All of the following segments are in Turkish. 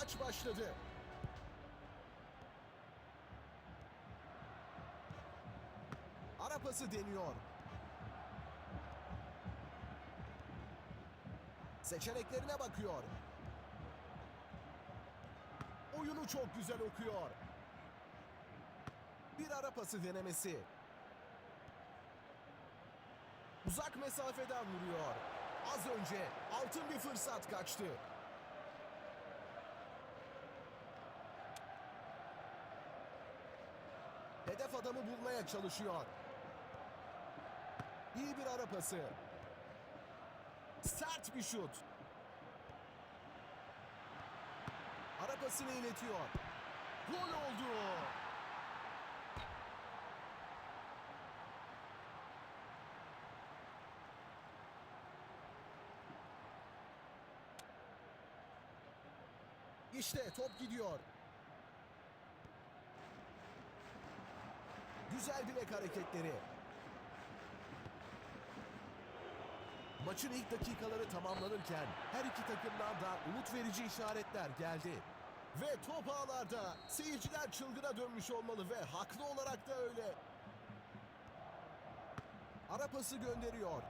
Maç başladı. Ara pası deniyor. Seçeneklerine bakıyor. Oyunu çok güzel okuyor. Bir ara pası denemesi. Uzak mesafeden vuruyor. Az önce altın bir fırsat kaçtı. Hedef adamı bulmaya çalışıyor. İyi bir ara pası. Sert bir şut. Ara pasını iletiyor. Gol oldu. İşte top gidiyor. Güzel bilek hareketleri. Maçın ilk dakikaları tamamlanırken her iki takımdan da umut verici işaretler geldi. Ve top ağlarda seyirciler çılgına dönmüş olmalı ve haklı olarak da öyle. Ara pası gönderiyor.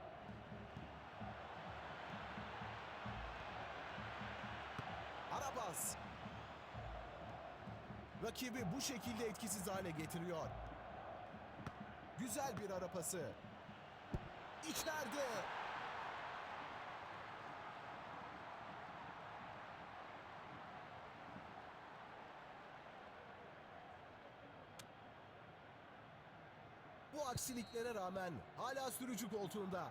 Ara pas. Rakibi bu şekilde etkisiz hale getiriyor. Güzel bir ara pası. İçeride. Bu aksiliklere rağmen hala sürücü koltuğunda.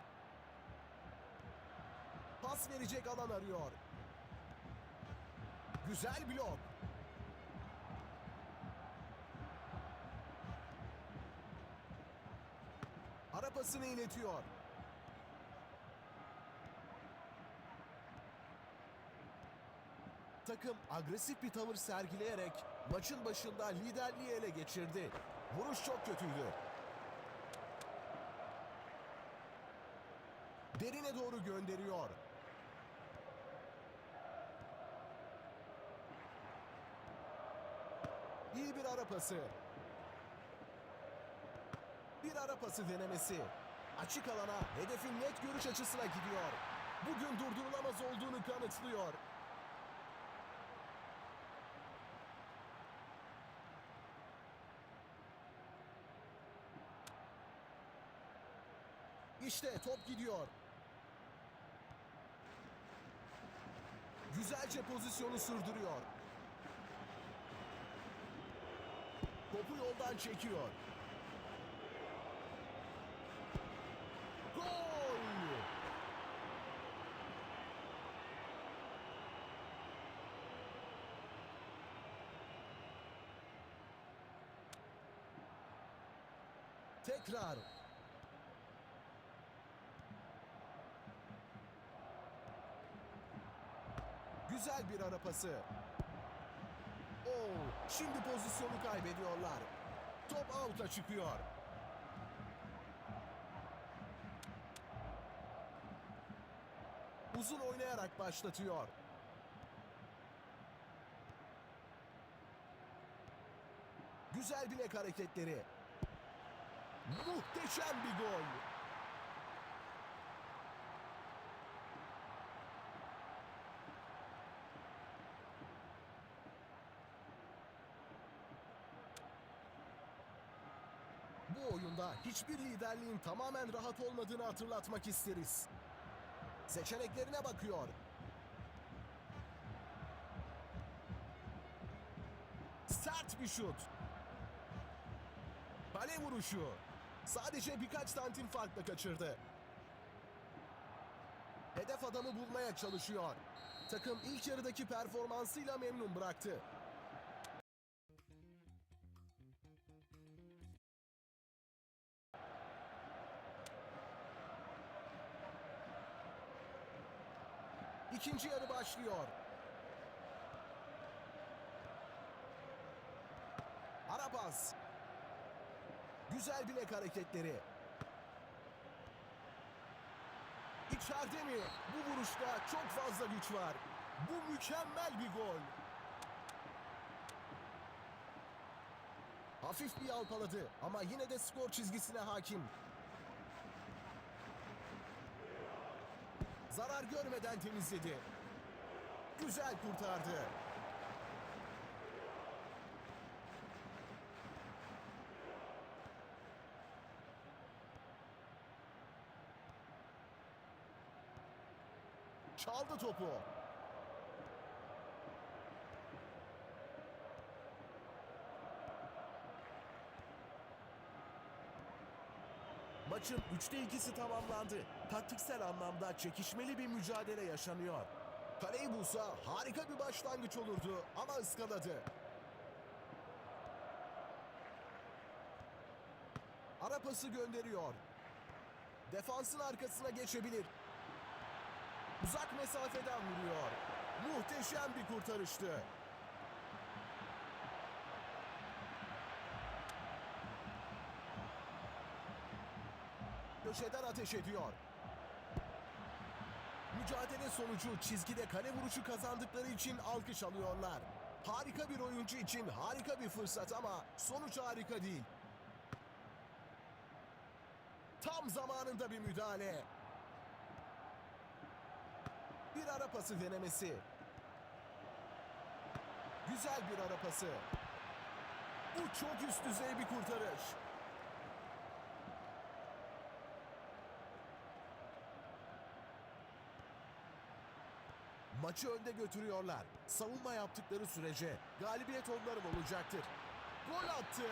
Pas verecek alan arıyor. Güzel blok. Ara pasını iletiyor. Takım agresif bir tavır sergileyerek maçın başında liderliği ele geçirdi. Vuruş çok kötüydü. Derine doğru gönderiyor. İyi bir ara pası. Bir ara pası denemesi. Açık alana hedefin net görüş açısına gidiyor. Bugün durdurulamaz olduğunu kanıtlıyor. İşte top gidiyor. Güzelce pozisyonu sürdürüyor. Topu yoldan çekiyor. Gol! Tekrar. Güzel bir ara pası. Oo, şimdi pozisyonu kaybediyorlar. Top out'a çıkıyor. Uzun oynayarak başlatıyor. Güzel bilek hareketleri. Muhteşem bir gol. Bu oyunda hiçbir liderliğin tamamen rahat olmadığını hatırlatmak isteriz. Seçeneklerine bakıyor. Sert bir şut. Kale vuruşu. Sadece birkaç santim farkla kaçırdı. Hedef adamı bulmaya çalışıyor. Takım ilk yarıdaki performansıyla memnun bıraktı. İkinci yarı başlıyor. Arabas. Güzel bilek hareketleri. İçeride mi? Bu vuruşta çok fazla güç var. Bu mükemmel bir gol. Hafif bir alpaladı ama yine de skor çizgisine hakim. Zarar görmeden temizledi. Güzel kurtardı. Çaldı topu. Maçın 3'te 2'si tamamlandı. Taktiksel anlamda çekişmeli bir mücadele yaşanıyor. Kaleyi bulsa harika bir başlangıç olurdu ama ıskaladı. Ara pası gönderiyor. Defansın arkasına geçebilir. Uzak mesafeden vuruyor. Muhteşem bir kurtarıştı. Köşeden ateş ediyor. Mücadele sonucu çizgide kale vuruşu kazandıkları için alkış alıyorlar. Harika bir oyuncu için harika bir fırsat ama sonuç harika değil. Tam zamanında bir müdahale. Bir ara pası denemesi. Güzel bir ara pası. Bu çok üst düzey bir kurtarış. Maçı önde götürüyorlar. Savunma yaptıkları sürece galibiyet onların olacaktır. Gol attı.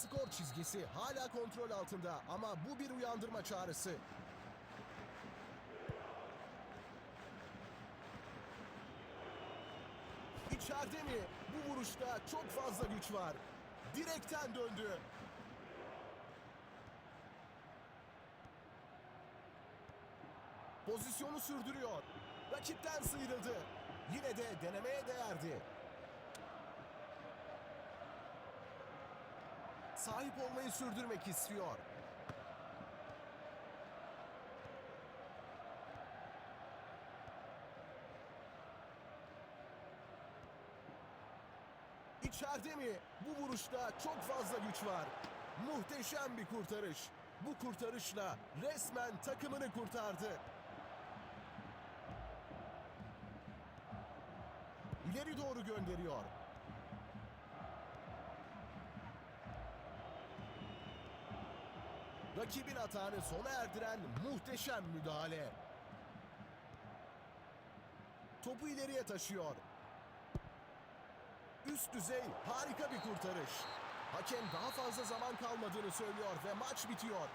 Skor çizgisi hala kontrol altında ama bu bir uyandırma çağrısı. İçeride mi? Bu vuruşta çok fazla güç var. Direkten döndü. Pozisyonu sürdürüyor. Rakipten sıyrıldı. Yine de denemeye değerdi. Sahip olmayı sürdürmek istiyor. İçeride mi? Bu vuruşta çok fazla güç var. Muhteşem bir kurtarış. Bu kurtarışla resmen takımını kurtardı. İleri doğru gönderiyor. Rakibin atağını sona erdiren muhteşem müdahale. Topu ileriye taşıyor. Üst düzey harika bir kurtarış. Hakem daha fazla zaman kalmadığını söylüyor ve maç bitiyor.